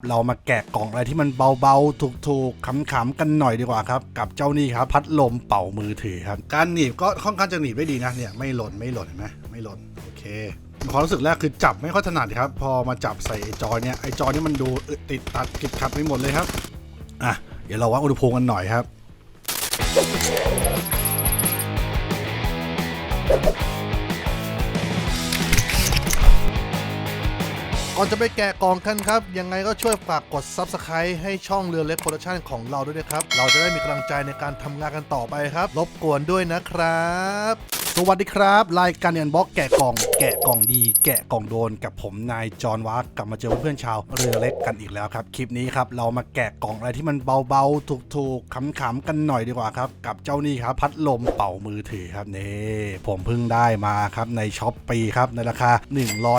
เรามาแกะกล่องอะไรที่มันเบาๆ ถูกๆขำๆกันหน่อยดีกว่าครับ กับเจ้านี่ครับ พัดลมเป่ามือถือครับ การหนีบก็ค่อนข้างจะหนีบได้ดีนะเนี่ยไม่หล่นไม่หล่นเห็นไหมไม่หล่นโอเคความรู้สึกแรกคือจับไม่ค่อยถนัดครับ พอมาจับใส่ไอจอยเนี่ยไอจอยนี่มันดูติดตัดกิดขัดไปหมดเลยครับอะเดี๋ยวเราวัดอุณหภูมิกันหน่อยครับ ก่อนจะไปแกะกล่องกันครับ ยังไงก็ช่วยฝากกด Subscribe ให้ช่องเรือเล็กโปรดักชันของเราด้วยนะครับ เราจะได้มีกำลังใจในการทำงานกันต่อไปครับ รบกวนด้วยนะครับ สวัสดีครับ รายการเรียนบล็อกแกะกล่อง แกะกล่องดี แกะกล่องโดนกับผมนายจอห์นวักกลับมาเจอเพื่อนชาวเรือเล็กกันอีกแล้วครับ คลิปนี้ครับเรามาแกะกล่องอะไรที่มันเบาๆ ถูกๆขำๆกันหน่อยดีกว่าครับ กับเจ้านี่ครับพัดลมเป่ามือถือครับนี่ผมเพิ่งได้มาครับในช้อปปีครับในราคา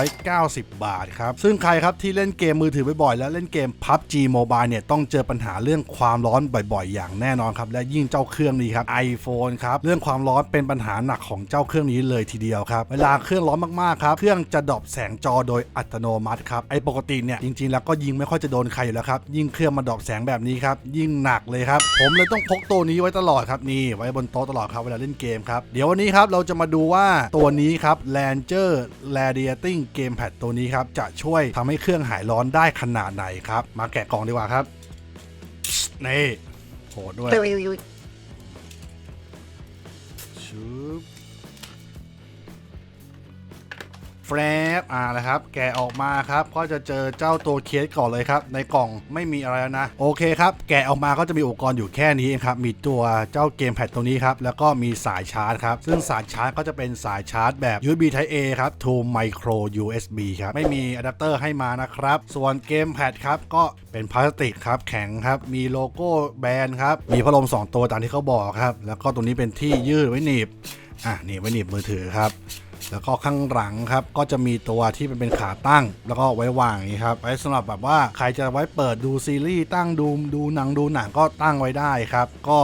190 บาทครับซึ่งใครครับที่เล่นเกมมือถือบ่อยๆและเล่นเกม PUBG Mobile เนี่ยต้องเจอปัญหาเรื่องความร้อนบ่อยๆ อย่างแน่นอนครับและยิ่งเจ้าเครื่องนี้ครับ iPhone ครับเรื่องความร้อนเป็นปัญหาหนักของเจ้าเครื่องนี้เลยทีเดียวครับ เวลาเครื่องร้อนมากๆครับ เครื่องจะดรอปแสงจอโดยอัตโนมัติครับ ไอปกติเนี่ยจริงๆ แล้วก็ยิงไม่ค่อยจะโดนใครอยู่แล้วครับ ยิ่งเครื่องมาดรอปแสงแบบนี้ครับ ยิ่งหนักเลยครับ ผมเลยต้องพกตัวนี้ไว้ตลอดครับนี่ไว้บนโต๊ะตลอดครับเวลาเล่นเกมครับ เดี๋ยววันนี้ครับเราจะมาดูว่าตัวนี้ครับ Ranger Radiating Gamepad ตัวนี้ครับจะช่วยทำให้เครื่องหายร้อนได้ขนาดไหนครับ มาแกะกล่องดีกว่าครับนี่โหดด้วยชุบ แฟบอ่านะครับ แกะออกมาครับ ก็จะเจอเจ้าตัวเคสก่อนเลยครับ ในกล่องไม่มีอะไรแล้วนะ โอเคครับ แกะออกมาก็จะมีอุปกรณ์อยู่แค่นี้เองครับ มีตัวเจ้าเกมแพดตัวนี้ครับ แล้วก็มีสายชาร์จครับ ซึ่งสายชาร์จก็จะเป็นสายชาร์จแบบ USB Type A ครับ to micro USB ครับ ไม่มีอะแดปเตอร์ให้มานะครับ ส่วนเกมแพดครับ ก็เป็นพลาสติกครับ แข็งครับ มีโลโก้แบรนด์ครับ มีพัดลมสองตัวตามที่เขาบอกครับ แล้วก็ตรงนี้เป็นที่ยืดไว้หนีบ อะหนี่ไว้หนีบมือถือครับ แล้วก็ข้างหลังครับก็จะมีตัวที่มันเป็นขาตั้ง แล้วก็ไว้วางอย่างนี้ครับไว้สำหรับแบบว่าใครจะไว้เปิดดูซีรีส์ตั้งดูดูหนังดูหนังก็ตั้งไว้ได้ครับ ก็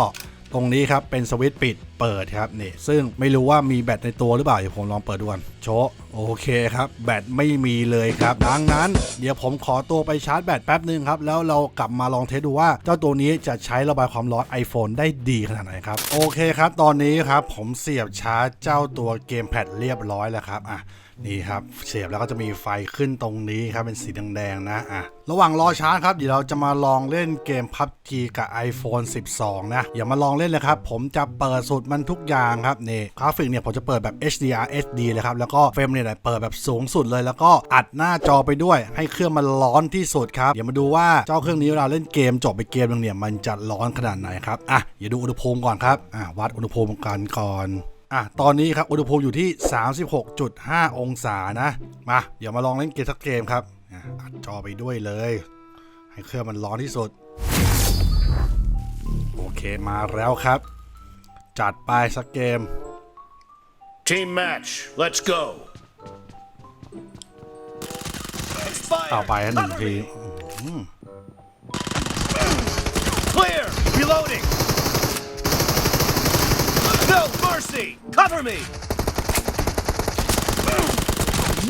ตรงนี้ครับเป็นสวิตช์ปิดเปิดครับนี่ซึ่งไม่รู้ว่ามีแบตในตัวหรือเปล่าเดี๋ยวผมลองเปิดดูก่อนโชโอเคครับ แบตไม่มีเลยครับ ดังนั้น เดี๋ยวผมขอตัวไปชาร์จแบตแป๊บนึงครับ แล้วเรากลับมาลองเทสดูว่า เจ้าตัวนี้จะใช้ระบายความร้อน iPhone ได้ดีขนาดไหนครับ โอเคครับ ตอนนี้ครับผมเสียบชาร์จเจ้าตัวเกมแพดเรียบร้อยแล้วครับอะนี่ครับเสียบแล้วก็จะมีไฟขึ้นตรงนี้ครับเป็นสีแดงๆนะอะระหว่างรอชาร์จครับเดี๋ยวเราจะมาลองเล่นเกม PUBG กับ iPhone 12 นะ อย่ามาลองเล่นเลยครับ ผมจะเปิดสุดมันทุกอย่างครับนี่กราฟิกเนี่ยผมจะเปิดแบบ HDR HD เลยครับ แล้วก็เฟรมเนี่ยเปิดแบบสูงสุดเลย แล้วก็อัดหน้าจอไปด้วย ให้เครื่องมันร้อนที่สุดครับเดี๋ยวมาดูว่าเจ้าเครื่องนี้เวลาเล่นเกมจบไปเกมหนึงเนี่ยมันจะร้อนขนาดไหนครับอะอย่าดูอุณหภูมิก่อนครับอะวัดอุณหภูมิกันก่อน อะตอนนี้ครับอุณหภูมิอยู่ที่ 36.5 องศานะ มา เดี๋ยวมาลองเล่นเกมสักเกมครับอะอัดจอไปด้วยเลย ให้เครื่องมันร้อนที่สุด โอเคมาแล้วครับ จัดไปสักเกม Team match, let's go. เอาไปฮะหนึ่งที Clear! Reloading! mercy! Cover me!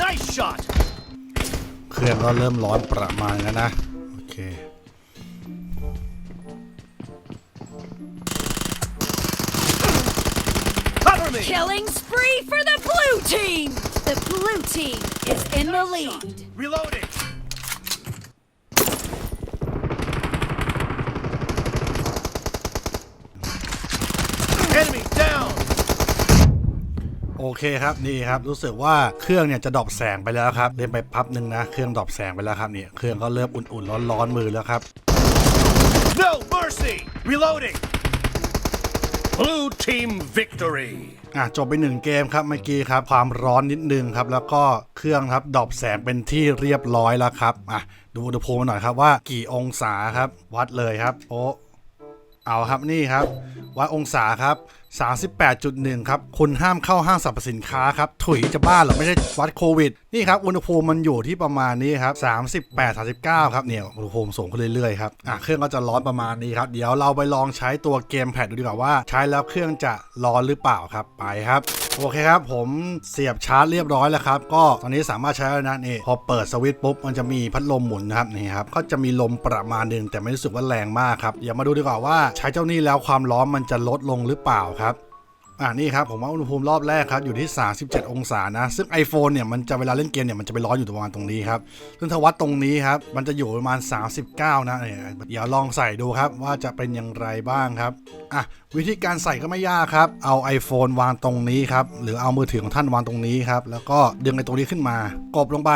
Nice shot! เครื่องก็เริ่มร้อนประมาณแล้วนะ โอเค Cover me! Killing spree for the blue team! The blue team is in the lead. Reloading! โอเคครับนี่ครับรู้สึกว่าเครื่องเนี่ยจะดรอปแสงไปแล้วครับเล่นไปพับหนึ่งนะเครื่องดรอปแสงไปแล้วครับนี่เครื่องก็เริ่มอุ่นๆร้อนๆมือแล้วครับ No mercy! Reloading! Blue team victory! อะจบไปหนึ่งเกมครับเมื่อกี้ครับความร้อนนิดนึงครับแล้วก็เครื่องครับดรอปแสงเป็นที่เรียบร้อยแล้วครับอะดูอุณหภูมิหน่อยครับว่ากี่องศาครับ วัดเลยครับโอ้เอาครับนี่ครับ วัดองศาครับ38.1 ครับ คุณห้ามเข้าห้างสรรพสินค้าครับ ถุยจะบ้าเหรอ ไม่ใช่วัดโควิด นี่ครับ อุณหภูมิมันอยู่ที่ประมาณนี้ครับ 38 39 ครับ เนี่ย อุณหภูมิสูงขึ้นเรื่อยๆครับ อะ เครื่องก็จะร้อนประมาณนี้ครับ เดี๋ยวเราไปลองใช้ตัวเกมแพดดูดีกว่าว่า ใช้แล้วเครื่องจะร้อนหรือเปล่าครับ ไปครับ โอเคครับ ผมเสียบชาร์จเรียบร้อยแล้วครับ ก็ตอนนี้สามารถใช้แล้วนะนี่พอเปิดสวิตช์ปุ๊บ มันจะมีพัดลมหมุนนะครับ นี่ครับ ก็จะมีลมประมาณหนึ่งแต่ไม่รู้สึกว่าแรงมากครับ เดี๋ยวมาดูดีกว่าว่าใช้เจ้านี่แล้วความร้อนมันจะลดลงหรือเปล่าครับอ่านี่ครับผมว่าอุณหภูมิรอบแรกครับอยู่ที่ 37 องศานะ ซึ่ง iPhone เนี่ยมันจะเวลาเล่นเกมเนี่ยมันจะไปร้อนอยู่ประมาณตรงนี้ครับ ซึ่งถ้าวัดตรงนี้ครับ มันจะอยู่ประมาณ 39 นะเนี่ยเดี๋ยวลองใส่ดูครับว่าจะเป็นอย่างไรบ้างครับอะวิธีการใส่ก็ไม่ยากครับ เอา iPhone วางตรงนี้ครับ หรือเอามือถือของท่านวางตรงนี้ครับ แล้วก็ดึงไอ้ตรงนี้ขึ้นมากดลงไป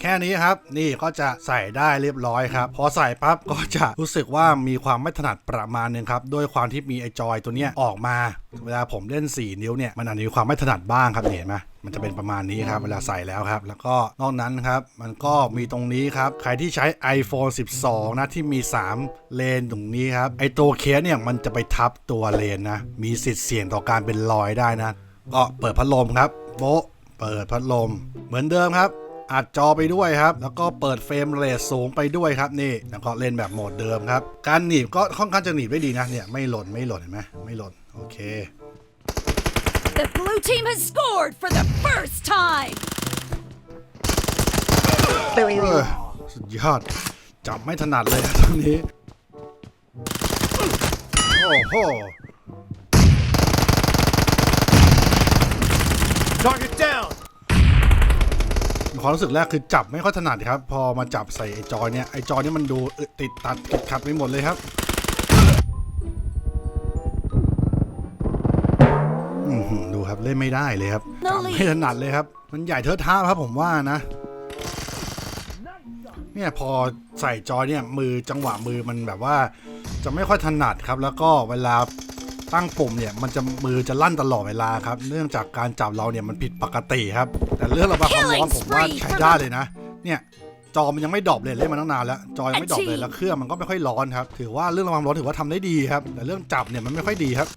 แค่นี้ครับ นี่ก็จะใส่ได้เรียบร้อยครับ พอใส่ปั๊บก็จะรู้สึกว่ามีความไม่ถนัดประมาณหนึงครับ ด้วยความที่มีไอจอยตัวเนี้ยออกมา เวลาผมเล่น 4 นิ้วเนี่ยมันอาจจะมีความไม่ถนัดบ้างครับเห็นไหมมันจะเป็นประมาณนี้ครับ เวลาใส่แล้วครับ แล้วก็นอกนั้นครับ มันก็มีตรงนี้ครับ ใครที่ใช้ iPhone 12 นะที่มี 3 เลนตรงนี้ครับ ไอตัวเคสเนี่ยมันจะไปทับตัวเลนนะ มีสิทธิ์เสี่ยงต่อการเป็นรอยได้นะ ก็เปิดพัดลมครับโบเปิดพัดลม เหมือนเดิมครับ อัดจอไปด้วยครับ แล้วก็เปิดเฟรมเรทสูงไปด้วยครับนี่แล้วก็เล่นแบบโหมดเดิมครับ การหนีบก็ค่อนข้างจะหนีบได้ดีนะเนี่ยไม่หล่นไม่หล่นเห็นไหมไม่หล่นโอเค The blue team has scored for the first time. เออสุดยอดจับไม่ถนัดเลยครับตรงนี้ โอ้โห Target down. ความรู้สึกแรกคือจับไม่ค่อยถนัดครับ พอมาจับใส่ไอจอยเนี่ยไอจอยเนี่ยมันดูอึดติดตัดติดขัดไปหมดเลยครับอื้อหือดูครับเล่นไม่ได้เลยครับจับไม่ถนัดเลยครับ มันใหญ่เทอะท่าครับผมว่านะ เนี่ยพอใส่จอยเนี่ยมือจังหวะมือมันแบบว่า จะไม่ค่อยถนัดครับ แล้วก็เวลา ตั้งปุ่มเนี่ยมันจะมือจะลั่นตลอดเวลาครับ เนื่องจากการจับเราเนี่ยมันผิดปกติครับ แต่เรื่องระบายความร้อนผมว่าใช้ได้เลยนะ เนี่ยจอมันยังไม่ดรอปเลยเล่นมาตั้งนานแล้ว จอยังไม่ดรอปเลยแล้วเครื่องมันก็ไม่ค่อยร้อนครับ ถือว่าเรื่องระบายความร้อนถือว่าทำได้ดีครับ แต่เรื่องจับเนี่ยมันไม่ค่อยดีครับ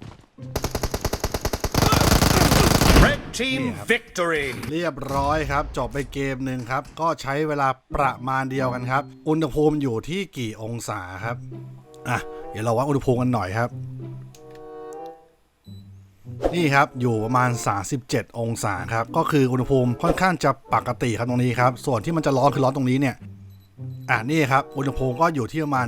Red team Yeah. victory. เรียบร้อยครับ จบไปเกมหนึ่งครับ ก็ใช้เวลาประมาณเดียวกันครับ อุณหภูมิอยู่ที่กี่องศาครับ อะ เดี๋ยวเราวัดอุณหภูมิกันหน่อยครับ นี่ครับ อยู่ประมาณ 37 องศาครับ ก็คืออุณหภูมิค่อนข้างจะปกติครับตรงนี้ครับ ส่วนที่มันจะร้อนคือร้อนตรงนี้เนี่ย อะนี่ครับ อุณหภูมิก็อยู่ที่ประมาณ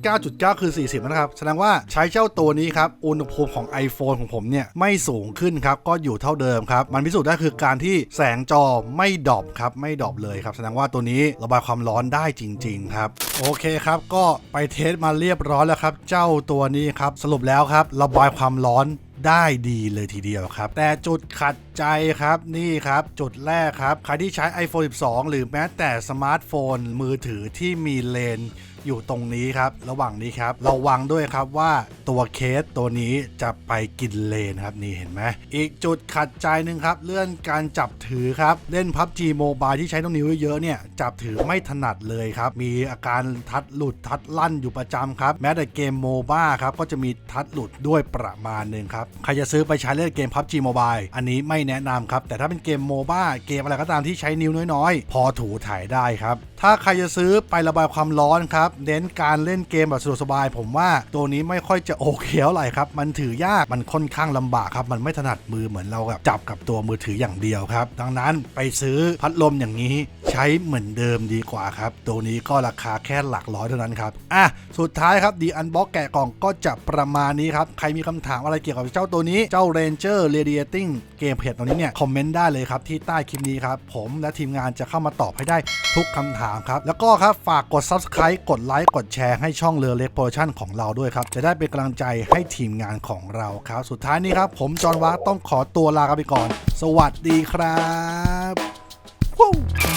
39.9 คือ 40 นะครับ แสดงว่าใช้เจ้าตัวนี้ครับ อุณหภูมิของ iPhone ของผมเนี่ย ไม่สูงขึ้นครับ ก็อยู่เท่าเดิมครับ มันพิสูจน์ได้คือการที่แสงจอไม่ดรอปครับ ไม่ดรอปเลยครับ แสดงว่าตัวนี้ระบายความร้อนได้จริง ๆ ครับโอเคครับ ก็ไปเทสมาเรียบร้อยแล้วครับ เจ้าตัวนี้ครับ สรุปแล้วครับ ระบายความร้อน ได้ดีเลยทีเดียวครับ แต่จุดขัดใจครับนี่ครับจุดแรกครับ ใครที่ใช้ iPhone 12 หรือแม้แต่สมาร์ทโฟนมือถือที่มีเลน อยู่ตรงนี้ครับ ระหว่างนี้ครับระวังด้วยครับว่าตัวเคสตัวนี้จะไปกินเลนครับนี่เห็นไหมอีกจุดขัดใจหนึ่งครับเรื่องการจับถือครับ เล่น PUBG Mobile ที่ใช้ต้องนิ้วเยอะๆเนี่ยจับถือไม่ถนัดเลยครับ มีอาการทัดหลุดทัดลั่นอยู่ประจำครับ แม้แต่เกมโมบ้าครับก็จะมีทัดหลุดด้วยประมาณหนึ่งครับ ใครจะซื้อไปใช้เล่นเกม PUBG Mobile อันนี้ไม่แนะนำครับ แต่ถ้าเป็นเกมโมบ้าเกมอะไรก็ตามที่ใช้นิ้วน้อยๆ พอถูถ่ายได้ครับ ถ้าใครจะซื้อไประบายความร้อนครับเน้นการเล่นเกมแบบสะดวกสบาย ผมว่าตัวนี้ไม่ค่อยจะโอเคเท่าไหร่ครับ มันถือยากมันค่อนข้างลำบากครับ มันไม่ถนัดมือเหมือนเราแบบจับกับตัวมือถืออย่างเดียวครับ ดังนั้นไปซื้อพัดลมอย่างนี้ใช้เหมือนเดิมดีกว่าครับ ตัวนี้ก็ราคาแค่หลักร้อยเท่านั้นครับอะสุดท้ายครับดีอันบ็อกแกะกล่องก็จะประมาณนี้ครับ ใครมีคำถามอะไรเกี่ยวกับเจ้าตัวนี้เจ้า Ranger Radiating เกมเพจตัวนี้เนี่ยคอมเมนต์ได้เลยครับที่ใต้คลิปนี้ครับผมและทีมงานจะเข้ามาตอบให้ได้ทุกคำถามครับแล้วก็ครับฝากกด Subscribe กดไลค์กดแชร์ให้ช่องเรือเล็กโปรชั่นของเราด้วยครับ จะได้เป็นกำลังใจให้ทีมงานของเราครับ สุดท้ายนี้ครับ ผมจอห์นวาต้องขอตัวลาไปก่อน สวัสดีครับ Woo!